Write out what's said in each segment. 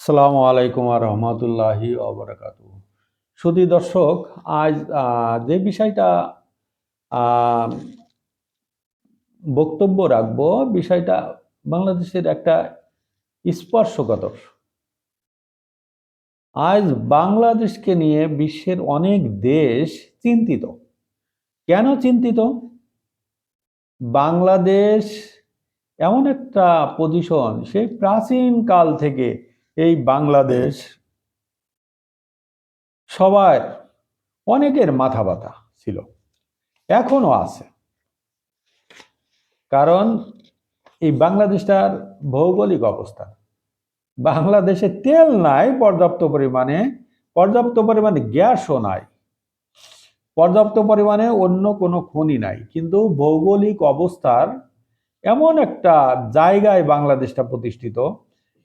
সালামু আলাইকুম রহমতুল্লাহি অবরাকাত সুদী দর্শক, আজ যে বিষয়টা বক্তব্য রাখব, বিষয়টা বাংলাদেশের একটা স্পর্শকাতর। আজ বাংলাদেশকে নিয়ে বিশ্বের অনেক দেশ চিন্তিত। কেন চিন্তিত? বাংলাদেশ এমন একটা পজিশন সেই প্রাচীন কাল থেকে এই বাংলাদেশ সবার অনেকের মাথা ব্যথা ছিল, এখনও আছে। কারণ এই বাংলাদেশটার ভৌগোলিক অবস্থান বাংলাদেশে তেল নাই পর্যাপ্ত পরিমাণে পর্যাপ্ত পরিমাণে গ্যাসও নাই, পর্যাপ্ত পরিমাণে অন্য কোনো খনি নাই, কিন্তু ভৌগোলিক অবস্থার এমন একটা জায়গায় বাংলাদেশটা প্রতিষ্ঠিত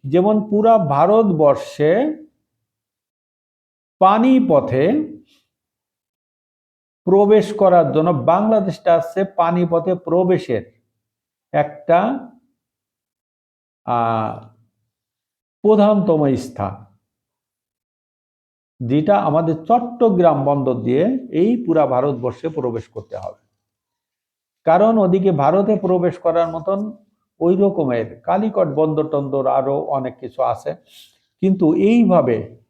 যেমন পুরা ভারতবর্ষে পানি পথে প্রবেশ করার জন্য বাংলাদেশটা আছে পানি পথে প্রবেশের একটা প্রধানতম স্থান। যেটা আমাদের চট্টগ্রাম বন্দর দিয়ে এই পুরা ভারতবর্ষে প্রবেশ করতে হবে। কারণ ওদিকে ভারতে প্রবেশ করার মতন ওই রকমের কালিকট বন্দর টন্দর আরও অনেক কিছু আছে। কিন্তু এইভাবে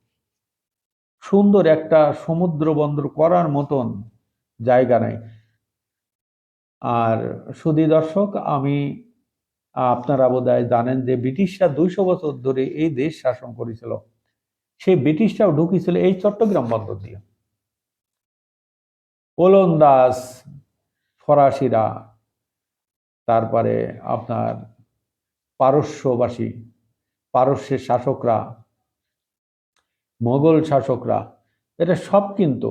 সুন্দর একটা সমুদ্র বন্দর করার মতন জায়গা নাই। আর সুদী দর্শক, আমি, আপনারা বোধহয় জানেন যে ব্রিটিশরা দুইশো বছর ধরে এই দেশ শাসন করেছিল। সেই ব্রিটিশরাও ঢুকেছিল এই চট্টগ্রাম বন্দর দিয়ে। ওলন্দাজ ফরাসিরা তারপরে আপনার পারস্যবাসী, পারস্যের শাসকরা, মোগল শাসকরা, এটা সব কিন্তু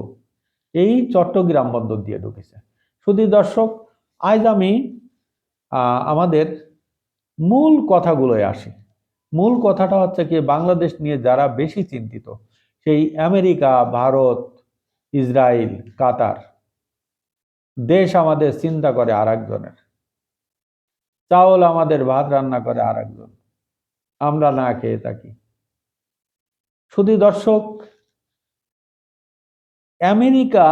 এই চট্টগ্রাম বন্দর দিয়ে ঢুকেছে। শুধু দর্শক, আজ আমি আমাদের মূল কথাগুলোয় আসি। মূল কথাটা হচ্ছে কি, বাংলাদেশ নিয়ে যারা বেশি চিন্তিত, সেই আমেরিকা, ভারত ইসরায়েল কাতার, দেশ আমাদের চিন্তা করে আর একজনের চাউল আমাদের ভাত রান্না করে আর একজন আমরা না খেয়ে থাকি। শুধু দর্শক, আমেরিকা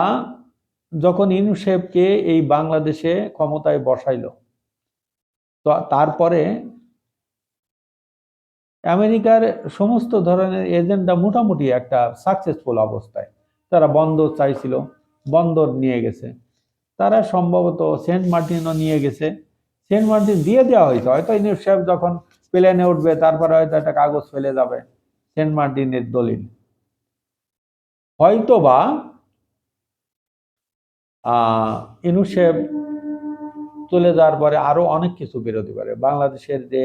যখন ইউনিসেফকে এই বাংলাদেশে ক্ষমতায় বসাইল তারপরে আমেরিকার সমস্ত ধরনের এজেন্ডা মোটামুটি একটা সাকসেসফুল অবস্থায়। তারা বন্দর চাইছিল, বন্দর নিয়ে গেছে। তারা সম্ভবত সেন্ট মার্টিনও নিয়ে গেছে। সেন্ট মার্টিন দিয়ে দেওয়া হয়েছে। হয়তো ইউনিসেফ যখন প্লেনে উঠবে, তারপরে হয়তো একটা কাগজ ফেলে যাবে। সেন্ট মার্টিনের দলিল। হয়তোবা আহ ইউনিসেফ চলে যাওয়ার পরে আরও অনেক কিছু বেরোতে পারে। বাংলাদেশের যে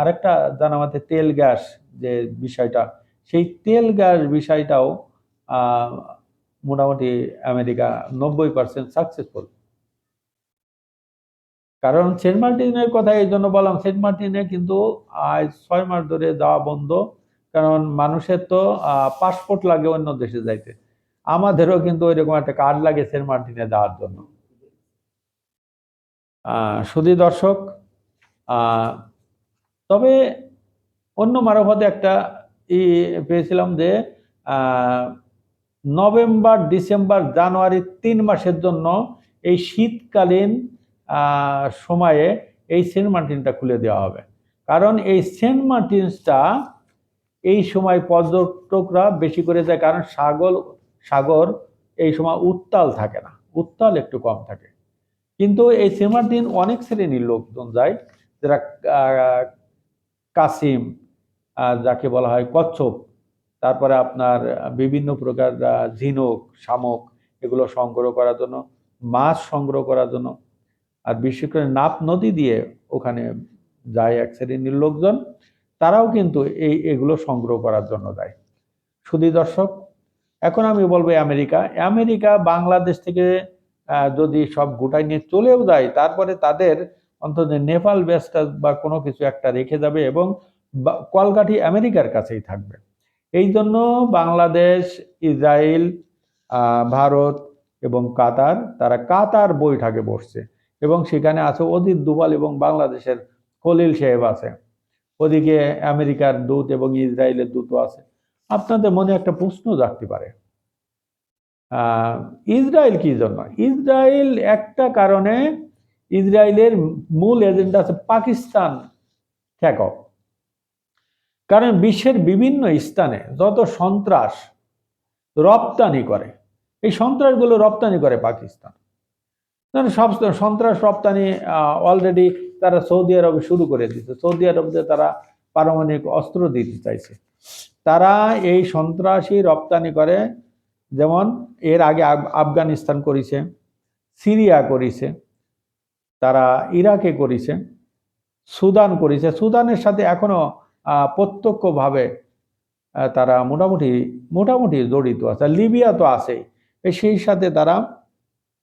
আরেকটা জানা মতে তেল গ্যাস যে বিষয়টা, সেই তেল গ্যাস বিষয়টাও মোটামুটি আমেরিকা নব্বই পার্সেন্ট সাকসেসফুল কারণ সেন্ট মার্টিনের কথা এই জন্য বললাম, সেন্ট মার্টিনে কিন্তু আজ ছয় মাস ধরে যাওয়া বন্ধ। কারণ মানুষের তো পাসপোর্ট লাগে অন্য দেশে যাইতে। আমাদেরও কিন্তু ওইরকম একটা কার্ড লাগে সেন্ট মার্টিনে যাওয়ার জন্য। সুধী দর্শক তবে অন্য মারফতে একটা ই পেয়েছিলাম যে নভেম্বর, ডিসেম্বর, জানুয়ারি তিন মাসের জন্য এই শীতকালীন সময়ে এই সেন্ট মার্টিনটা খুলে দেওয়া হবে। কারণ এই সেন্ট মার্টিনসটা এই সময় পর্যটকরা বেশি করে যায়, কারণ সাগর সাগর এই সময় উত্তাল থাকে না, উত্তাল একটু কম থাকে। কিন্তু এই সেন্ট মার্টিন অনেক শ্রেণির লোকজন যায়, যারা কাসিম যাকে বলা হয় কচ্ছপ, তারপরে আপনার বিভিন্ন প্রকার ঝিনুক, শামুক, এগুলো সংগ্রহ করার জন্য, মাছ সংগ্রহ করার জন্য আর বিশেষ করে নাপ নদী দিয়ে ওখানে যায় এক শ্রেণির লোকজন, তারাও কিন্তু এই এগুলো সংগ্রহ করার জন্য যায় শুধু দর্শক, এখন আমি বলব আমেরিকা। আমেরিকা বাংলাদেশ থেকে যদি সব গোটাই নিয়ে চলেও যায়, তারপরে তাদের অন্তত নেপাল বেসটা বা কোনো কিছু একটা রেখে যাবে এবং কলকাঠি আমেরিকার কাছেই থাকবে। এই জন্য বাংলাদেশ, ইসরায়েল ভারত এবং কাতার, তারা কাতার বৈঠকে বসছে। এবং সেখানে আছে অজিত দুবাল এবং বাংলাদেশের খলিল সাহেব আছে। ওদিকে আমেরিকার দূত এবং ইসরায়েলের দূতও আছে। আপনাদের মনে একটা প্রশ্ন জাগতে পারে। ইসরায়েল কি জন্য? ইসরায়েল একটা কারণে ইসরায়েলের মূল এজেন্ডা আছে পাকিস্তান ঠেকাও কারণ বিশ্বের বিভিন্ন স্থানে যত সন্ত্রাস রপ্তানি করে, এই সন্ত্রাসগুলো রপ্তানি করে পাকিস্তান। সব সন্ত্রাস রপ্তানি অলরেডি তারা সৌদি আরবে শুরু করে দিচ্ছে সৌদি আরবে তারা পারমাণবিক অস্ত্র দিতে চাইছে। তারা এই সন্ত্রাসী রপ্তানি করে, যেমন এর আগে আফগানিস্তান করেছে, সিরিয়া করেছে, তারা ইরাকে করেছে, সুদান করেছে। সুদানের সাথে এখনও প্রত্যক্ষভাবে তারা মোটামুটি মোটামুটি জড়িত আছে। লিবিয়া তো আছেই। সেই সাথে তারা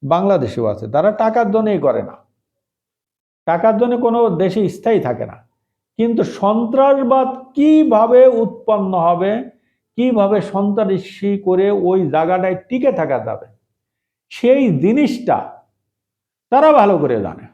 বাংলাদেশেও আছে। তারা টাকার জন্যই করে না। টাকার জন্য কোনো দেশে স্থায়ী থাকে না। কিন্তু সন্ত্রাসবাদ কীভাবে উৎপন্ন হবে, কীভাবে সন্ত্রাসী করে ওই জায়গাটায় টিকে থাকা যাবে, সেই জিনিসটা তারা ভালো করে জানে।